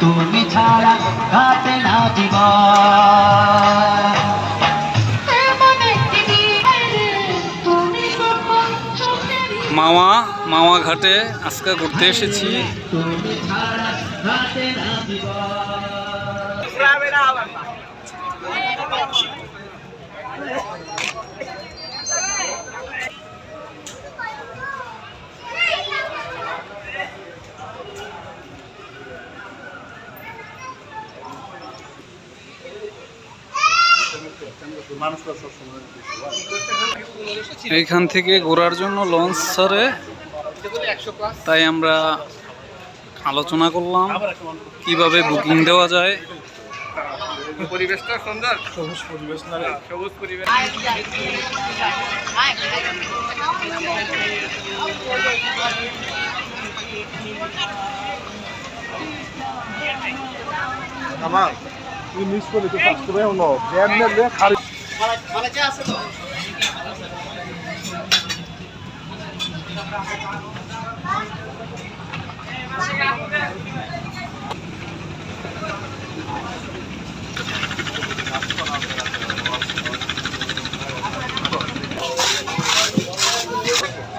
তুমি ছাড়া কাটে না ঘাটে আজকে ঘুরতে এসেছি। এইখান থেকে ঘোরার জন্য লঞ্চ ছাড়ে। তাই আমরা আলোচনা করলাম কীভাবে বুকিং দেওয়া যায়। পরিবেশটা সুন্দর সবুজ পরিবেশ না সবুজ পরিবেশ আমার। তুই মিস করলি তো ফার্স্ট টাইম হলো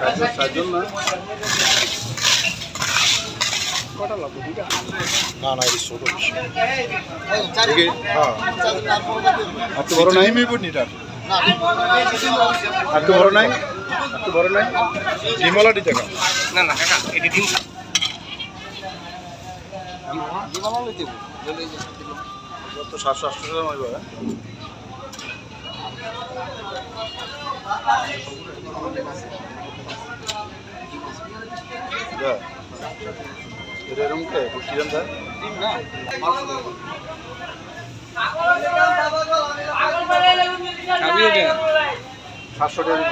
ব্যাগ নেলে না না না এই ছোট হ্যাঁ। একটু বড় নাই? আমি নিটার একটু বড় নাই। একটু বড় নাই? ডিমলাটি টাকা না না কাকা এটি দিন তো সাতশো আটশো টাকা নয় বাবা সাতশো টাকা দিবেন। সাতশো টাকা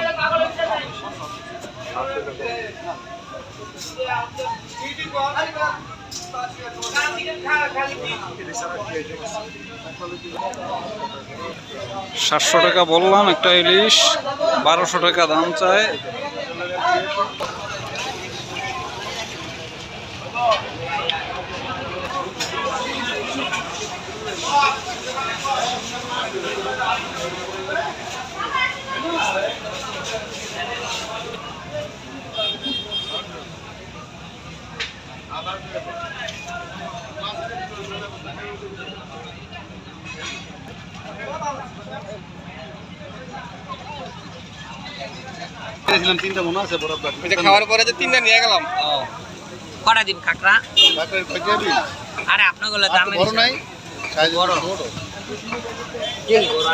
সাতশো টাকা বললাম একটা ইলিশ। বারোশো টাকা দাম চায় কিনেছিলাম তিনটা মনে আছে বরাবর এটা খাওয়ার পরে যে তিনটা নিয়ে গেলাম? কটা দিন কাকড়া ডাক্তার কয় দিবি আরে আপনাগুলো আর দাম বড় নাই সাইজ বড়। বড়।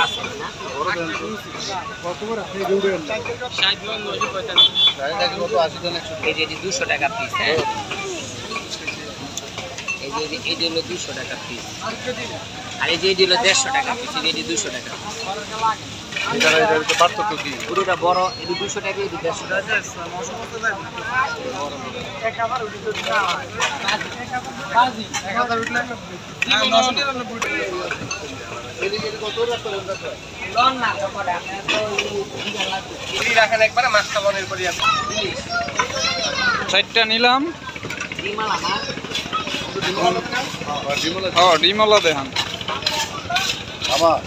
আছে না? বড় দেন। কত করে আপনি দিবেন ষাট নব্বই পঁয়তাল্লিশ সাইজ আছে কত 80 দেন 100 এই যে এটি দুশো টাকা পিস হ্যাঁ। যে এটি- হলো দুশো টাকা পিস আর এই যে এটি হলো দেড়শো টাকা পিস এটি দুশো টাকা পুরোটা বড় এটি দুশো টাকা এটি দেড়শো টাকা। চারটা নিলাম। ডিমালা না ডিমলা দেখান আমার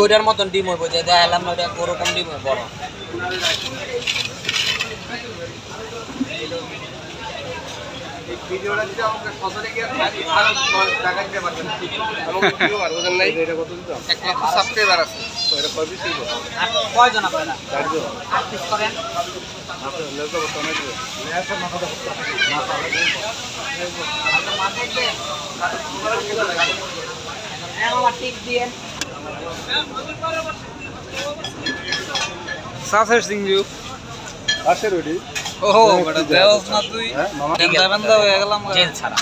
ওইটার মতন ডিম হইব যে দেখালাম ওটা ওরকম ডিম হয় বড় ভিডিওটা দিতে আমাকে সদরে গিয়ে টাকা দিতে পারবেন। আমাকে ভিডিও আর বুঝেন নাই? এটা কত দিতাম এক লক্ষ সাবস্ক্রাইবার আছে। এটা কয় পিস দিব? কয়জন আপনারা? চারজন। আট পিস করেন। আপনার লেজা বর্তমানে অনেক দিবে? আপনার মাথায় দেন। হ্যাঁ, আমার টিপ দিয়ে। সাসের সিংজু। আসে রেডি ওহো বেটা দেওস না তুই? হ্যাঁ বেন্দা বেন্দা হয়ে গেলাম জেল ছাড়া।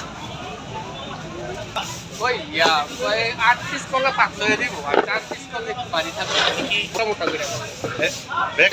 ওই ইয়া ওই আট পিস করলে পাঁচ হয়ে দিব আর চার পিস করলে একটু বাড়ি থাকবে মোটা করে ব্যাগ